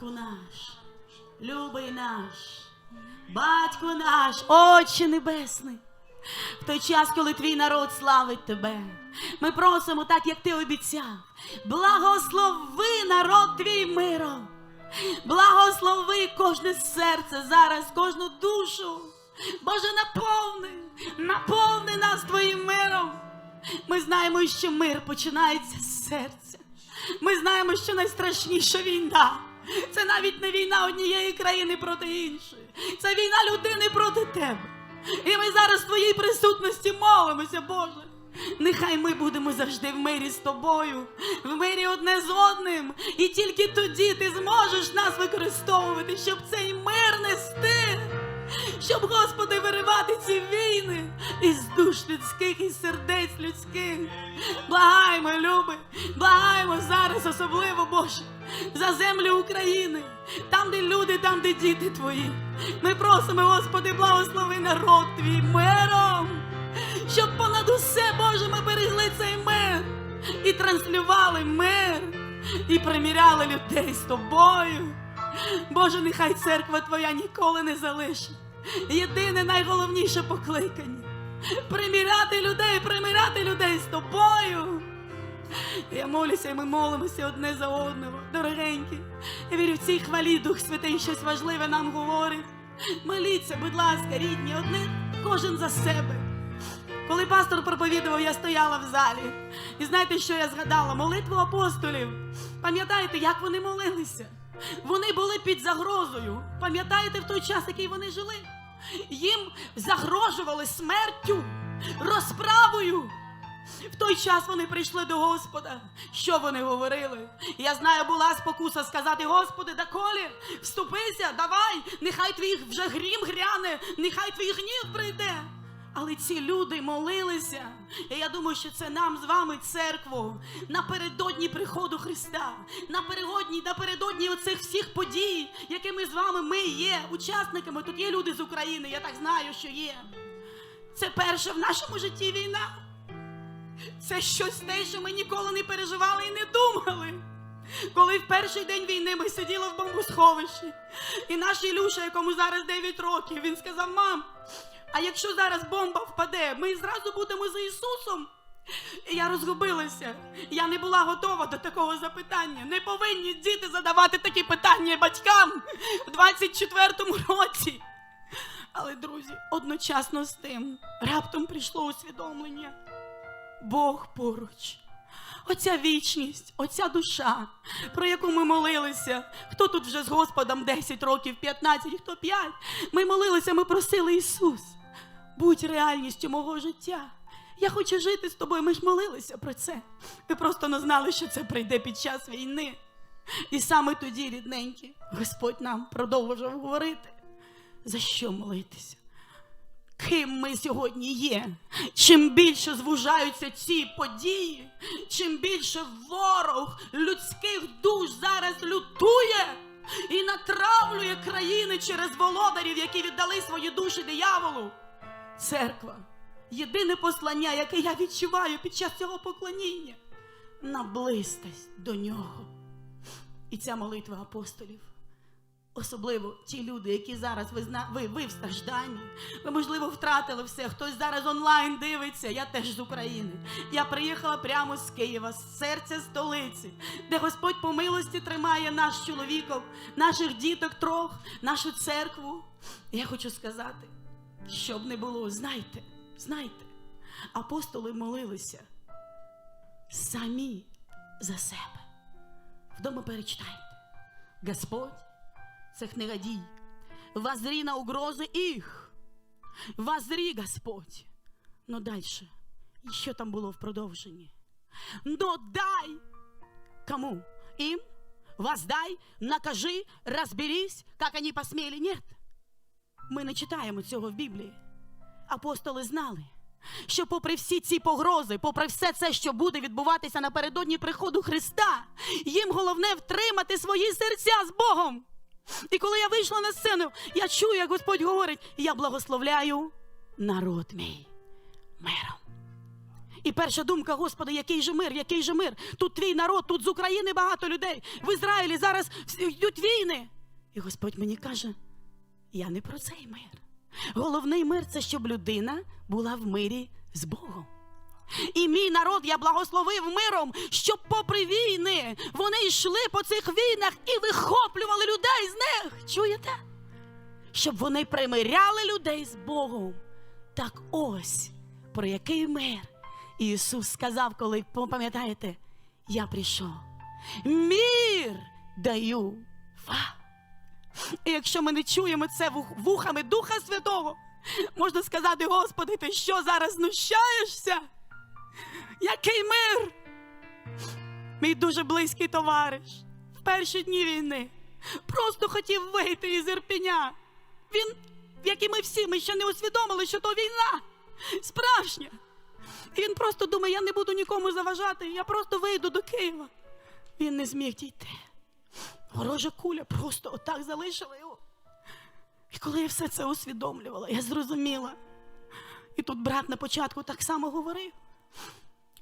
Батько наш, любий наш, батько наш, Отче Небесний. В той час, коли твій народ славить тебе, ми просимо, так як ти обіцяв, благослови народ твій миром, благослови кожне серце зараз, кожну душу. Боже, наповни, наповни нас твоїм миром. Ми знаємо, що мир починається з серця. Ми знаємо, що найстрашніша війна. Це навіть не війна однієї країни проти іншої. Це війна людини проти тебе. І ми зараз в твоїй присутності молимося, Боже. Нехай ми будемо завжди в мирі з тобою, в мирі одне з одним. І тільки тоді ти зможеш нас використовувати, щоб цей мир нести. Щоб, Господи, виривати ці війни із душ людських, із сердець людських. Благаємо, люби, благаємо зараз, особливо Боже, за землю України, там, де люди, там, де діти твої. Ми просимо, Господи, благослови народ твій миром, щоб понад усе, Боже, ми берегли цей мир і транслювали мир, і приміряли людей з тобою. Боже, нехай церква Твоя ніколи не залишить. Єдине найголовніше покликання приміряти людей, примиряти людей з тобою. Я молюся, і ми молимося одне за одного, дорогенькі. Я вірю, в цій хвалі Дух Святий щось важливе нам говорить. Моліться, будь ласка, рідні, одне кожен за себе. Коли пастор проповідував, я стояла в залі. І знаєте, що я згадала? Молитву апостолів. Пам'ятаєте, як вони молилися? Вони були під загрозою. Пам'ятаєте в той час, який вони жили? Їм загрожували смертю, розправою. В той час вони прийшли до Господа. Що вони говорили? Я знаю, була спокуса сказати: Господи, доколі, вступися, давай, нехай твій вже грім гряне, нехай твій гнів прийде. Але ці люди молилися. І я думаю, що це нам з вами, церкву, напередодні приходу Христа, напередодні, напередодні оцих всіх подій, якими з вами ми є учасниками. Тут є люди з України, я так знаю, що є. Це перше в нашому житті війна. Це щось те, що ми ніколи не переживали і не думали. Коли в перший день війни ми сиділи в бомбосховищі, і наш Ілюша, якому зараз 9 років, він сказав: Мам, а якщо зараз бомба впаде, ми зразу будемо за Ісусом. Я розгубилася. Я не була готова до такого запитання. Не повинні діти задавати такі питання батькам в 24-му році. Але, друзі, одночасно з тим раптом прийшло усвідомлення. Бог поруч. Оця вічність, оця душа, про яку ми молилися. Хто тут вже з Господом 10 років, 15, хто 5. Ми молилися, ми просили Ісус, будь реальністю мого життя. Я хочу жити з тобою. Ми ж молилися про це. Ми просто не знали, що це прийде під час війни. І саме тоді, рідненькі, Господь нам продовжував говорити, за що молитися ким ми сьогодні є. Чим більше звужаються ці події, чим більше ворог людських душ зараз лютує і натравлює країни через володарів, які віддали свої душі дияволу. Церква єдине послання, яке я відчуваю під час цього поклоніння на близькість до нього. І ця молитва апостолів. Особливо ті люди, які зараз ви зна... ви, ви в стражданні. Ви, можливо, втратили все. Хтось зараз онлайн дивиться. Я теж з України. Я приїхала прямо з Києва, з серця столиці, де Господь по милості тримає наш чоловіків, наших діток трьох, нашу церкву. Я хочу сказати, щоб не було, знайте, знайте, апостоли молилися самі за себе. Вдома перечитайте. Господь це книга дій. Воззри на угрози їх. Воззри, Господь. Ну дальше. І що там було в продовженні? Но дай кому? Им? Воздай, накажи, розберись, як вони посміли. Нет. Ми не читаємо цього в Біблії. Апостоли знали, що попри всі ці погрози, попри все це, що буде відбуватися напередодні приходу Христа, їм головне втримати свої серця з Богом. І коли я вийшла на сцену, я чую, як Господь говорить: я благословляю народ мій миром. І перша думка, Господи, який же мир, який же мир? Тут твій народ, тут з України багато людей. В Ізраїлі зараз йдуть війни. І Господь мені каже: я не про цей мир. Головний мир це щоб людина була в мирі з Богом. І мій народ я благословив миром, щоб попри війни вони йшли по цих війнах і вихоплювали людей з них. Чуєте? Щоб вони примиряли людей з Богом. Так ось про який мир Ісус сказав, коли пам'ятаєте, я прийшов. Мір даю вам. І якщо ми не чуємо це вухами Духа Святого, можна сказати, Господи, ти що зараз знущаєшся? Який мир? Мій дуже близький товариш в перші дні війни просто хотів вийти із Ірпеня. Він, як і ми всі, ми ще не усвідомили, що то війна справжня. І він просто думає, я не буду нікому заважати, я просто вийду до Києва. Він не зміг дійти. Ворожа куля просто отак залишила його. І коли я все це усвідомлювала, я зрозуміла. І тут брат на початку так само говорив.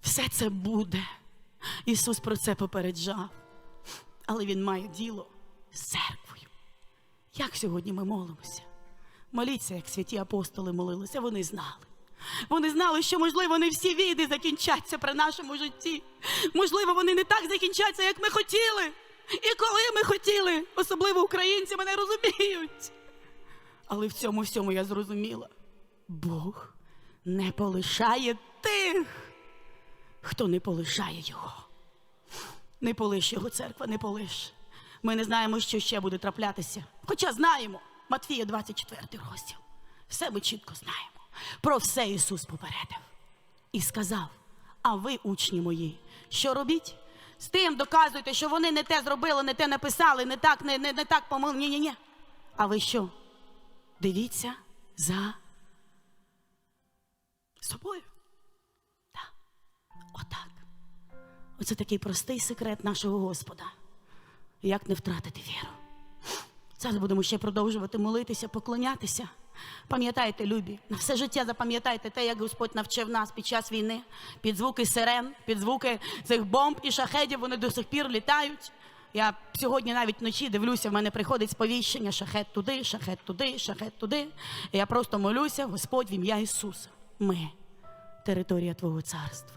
Все це буде. Ісус про це попереджав. Але Він має діло з церквою. Як сьогодні ми молимося? Моліться, як святі апостоли молилися, вони знали. Вони знали, що, можливо, не всі війни закінчаться при нашому житті. Можливо, вони не так закінчаться, як ми хотіли. І коли ми хотіли, особливо українці мене розуміють. Але в цьому всьому я зрозуміла: Бог не полишає тих, хто не полишає його. Не полиш його церква, не полиш. Ми не знаємо, що ще буде траплятися. Хоча знаємо, Матфія 24 розділ. Все ми чітко знаємо. Про все Ісус попередив. І сказав: А ви, учні мої, що робіть? З тим доказуйте, що вони не те зробили, не те написали, не так, не, не, не так помили. Ні, ні, ні. А ви що? Дивіться за собою. Так. Отак. Оце такий простий секрет нашого Господа. Як не втратити віру. Зараз будемо ще продовжувати молитися, поклонятися. Пам'ятайте, любі, на все життя запам'ятайте те, як Господь навчив нас під час війни, під звуки сирен, під звуки цих бомб і шахедів, вони до сих пір літають. Я сьогодні навіть вночі дивлюся, в мене приходить сповіщення шахет туди, шахет туди, шахет туди. І я просто молюся, Господь в ім'я Ісуса. Ми територія Твого царства.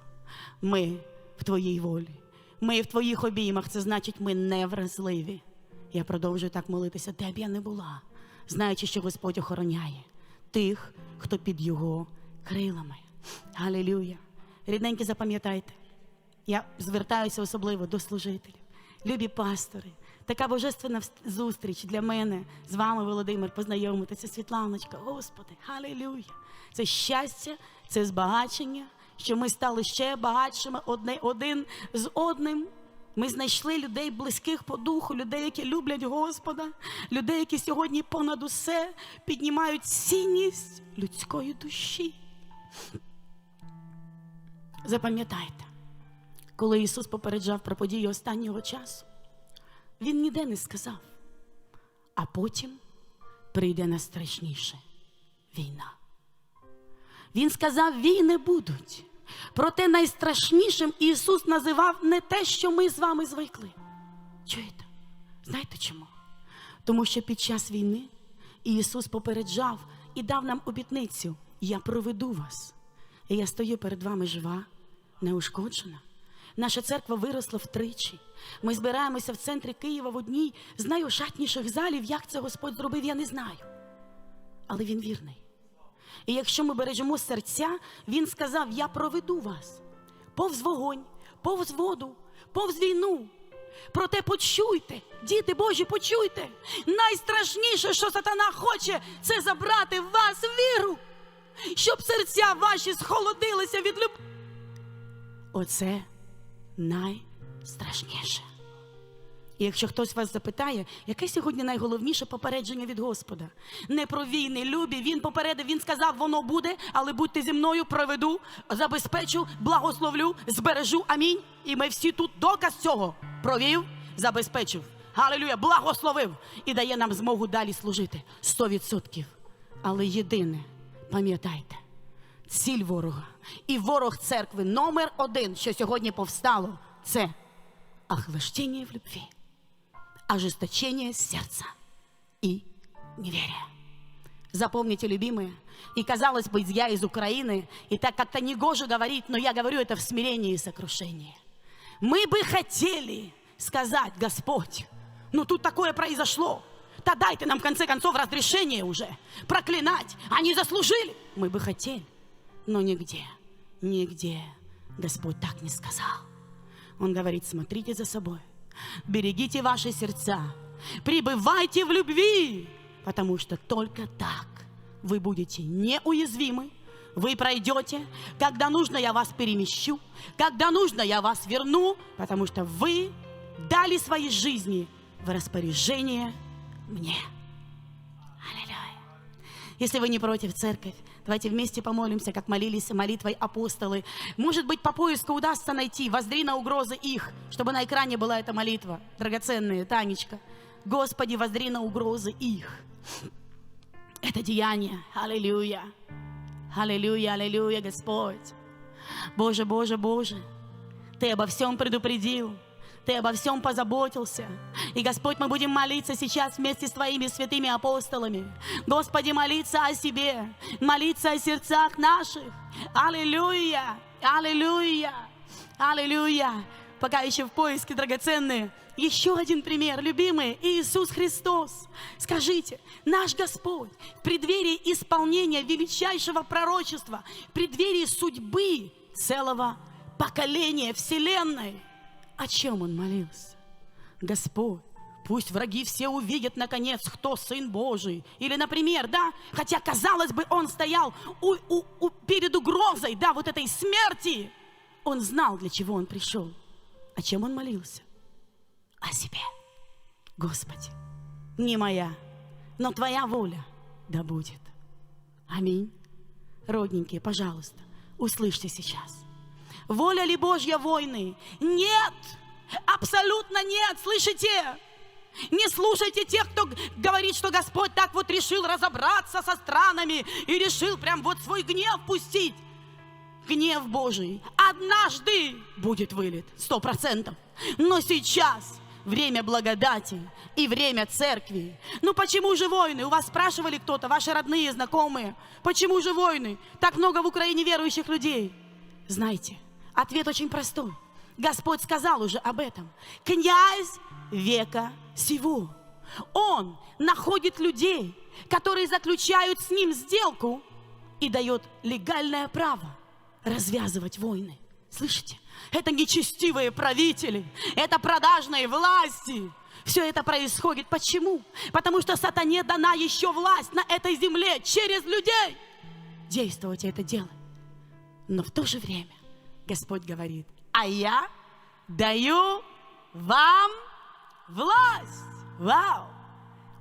Ми в Твоїй волі. Ми в Твоїх обіймах. Це значить, ми не вразливі. Я продовжую так молитися, де б я не була, знаючи, що Господь охороняє тих, хто під Його крилами. Галилюя. Рідненькі, запам'ятайте, я звертаюся особливо до служителів. Любі пастори, така божественна зустріч для мене з вами, Володимир, познайомитися. Світланочка, Господи, халілюя. Це щастя, це збагачення, що ми стали ще багатшими одне, один з одним. Ми знайшли людей близьких по духу, людей, які люблять Господа, людей, які сьогодні понад усе піднімають цінність людської душі. Запам'ятайте, коли Ісус попереджав про події останнього часу, Він ніде не сказав, а потім прийде найстрашніше війна. Він сказав, війни будуть. Проте найстрашнішим Ісус називав не те, що ми з вами звикли. Чуєте? Знаєте чому? Тому що під час війни Ісус попереджав і дав нам обітницю: Я проведу вас. І я стою перед вами жива, неушкоджена. Наша церква виросла втричі. Ми збираємося в центрі Києва в одній з найошатніших залів. Як це Господь зробив, я не знаю. Але Він вірний. І якщо ми бережемо серця, він сказав: Я проведу вас повз вогонь, повз воду, повз війну. Проте почуйте, діти Божі, почуйте. Найстрашніше, що сатана хоче, це забрати в вас віру, щоб серця ваші схолодилися від любові. Оце найстрашніше. І якщо хтось вас запитає, яке сьогодні найголовніше попередження від Господа? Не про війни, любі. Він попередив, він сказав, воно буде, але будьте зі мною, проведу, забезпечу, благословлю, збережу. Амінь. І ми всі тут доказ цього провів, забезпечив. Галилюя, благословив і дає нам змогу далі служити. Сто відсотків. Але єдине, пам'ятайте, ціль ворога. І ворог церкви номер один, що сьогодні повстало, це охлаждение в любви, ожесточение сердца и неверие. Запомните, любимые, и казалось бы, я из Украины, и так как-то негоже говорить, но я говорю это в смирении и сокрушении. Мы бы хотели сказать, Господь, ну тут такое произошло, да дайте нам в конце концов разрешение уже проклинать, они заслужили. Мы бы хотели, но нигде, нигде Господь так не сказал. Он говорит, смотрите за собой, берегите ваши сердца, пребывайте в любви, потому что только так вы будете неуязвимы, вы пройдете, когда нужно, я вас перемещу, когда нужно, я вас верну, потому что вы дали свои жизни в распоряжение мне. Аллилуйя. Если вы не против церковь, давайте вместе помолимся, как молились молитвой апостолы. Может быть, по поиску удастся найти, воздри на угрозы их, чтобы на экране была эта молитва. Драгоценная Танечка. Господи, воздри на угрозы их. Это деяние. Аллилуйя. Аллилуйя, аллилуйя, Господь. Боже, Боже, Боже, Ты обо всем предупредил. Ты обо всем позаботился. И, Господь, мы будем молиться сейчас вместе с Твоими святыми апостолами. Господи, молиться о себе, молиться о сердцах наших. Аллилуйя, аллилуйя, аллилуйя. Пока еще в поиске драгоценные. Еще один пример, любимый Иисус Христос. Скажите, наш Господь в преддверии исполнения величайшего пророчества, в преддверии судьбы целого поколения Вселенной, о чем Он молился? Господь, пусть враги все увидят, наконец, кто Сын Божий. Или, например, да, хотя, казалось бы, Он стоял у, у, у, перед угрозой, да, вот этой смерти. Он знал, для чего Он пришел. О чем Он молился? О себе. Господи, не моя, но Твоя воля да будет. Аминь. Родненькие, пожалуйста, услышьте сейчас. Воля ли Божья войны? Нет! Абсолютно нет! Слышите? Не слушайте тех, кто говорит, что Господь так вот решил разобраться со странами и решил прям вот свой гнев пустить. Гнев Божий однажды будет вылет, сто процентов. Но сейчас время благодати и время церкви. Ну почему же войны? У вас спрашивали кто-то, ваши родные, знакомые, почему же войны? Так много в Украине верующих людей. Знаете, ответ очень простой. Господь сказал уже об этом. Князь века сего. Он находит людей, которые заключают с ним сделку и дает легальное право развязывать войны. Слышите? Это нечестивые правители, это продажные власти. Все это происходит. Почему? Потому что сатане дана еще власть на этой земле через людей. Действовать это делать. Но в то же время Господь говорит, а я даю вам власть. Вау!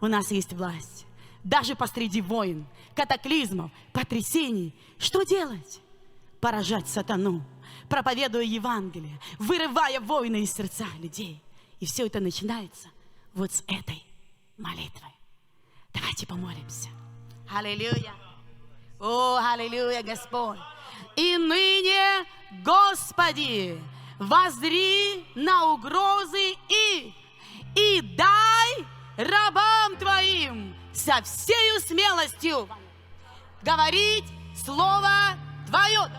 У нас есть власть. Даже посреди войн, катаклизмов, потрясений. Что делать? Поражать сатану, проповедуя Евангелие, вырывая войны из сердца людей. И все это начинается вот с этой молитвой. Давайте помолимся. Аллилуйя. О, аллилуйя, Господь. И ныне, Господи, возри на угрозы их и дай рабам Твоим со всею смелостью говорить Слово Твое.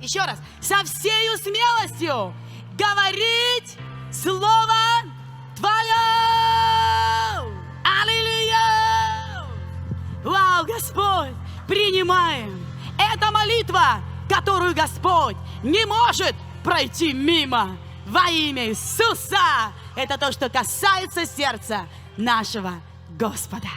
Еще раз. Со всею смелостью говорить Слово Твое. Аллилуйя. Вау, Господь, принимаем. Это молитва, которую Господь не может пройти мимо. Во имя Иисуса. Это то, что касается сердца нашего Господа.